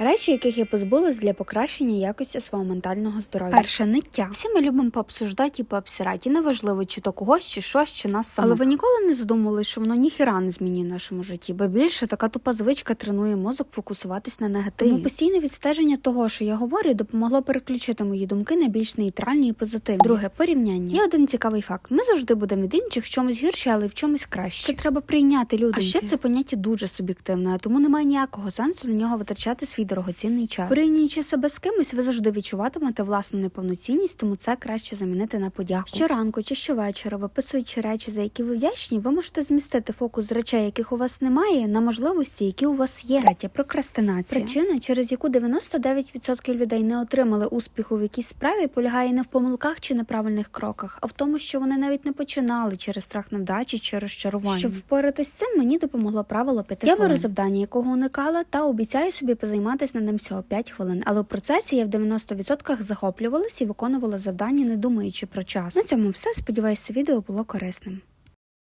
Речі, яких я позбулась для покращення якості свого ментального здоров'я. Перше ниття. Всі ми любимо пообсуждати і пообсирати. І неважливо, чи то когось, чи щось, чи нас самих. Але ви ніколи не задумували, що воно ніхіра не змінює в нашому житті, бо більше така тупа звичка тренує мозок фокусуватись на негативі. Тому постійне відстеження того, що я говорю, допомогло переключити мої думки на більш нейтральні і позитивні. Друге порівняння. Є один цікавий факт: ми завжди будемо від інших в чомусь гірші, але в чомусь краще. Це треба прийняти люди. А ще це поняття дуже суб'єктивне, тому немає ніякого сенсу на нього витрачати свій дорогоцінний час. Порівнюючи себе з кимось, ви завжди відчуватимете власну неповноцінність, тому це краще замінити на подяку. Щоранку чи щовечора, виписуючи речі, за які ви вдячні, ви можете змістити фокус з речей, яких у вас немає, на можливості, які у вас є. Третє прокрастинація. Причина, через яку 99% людей не отримали успіху в якійсь справі, полягає не в помилках чи неправильних кроках, а в тому, що вони навіть не починали через страх невдачі чи розчарування. Щоб впоратись з цим, мені допомогло правило п'яти Я беру завдання, якого уникала, та обіцяю собі позайматися над ним всього 5 хвилин. Але у процесі я в 90% захоплювалася і виконувала завдання, не думаючи про час. На цьому все. Сподіваюся, відео було корисним.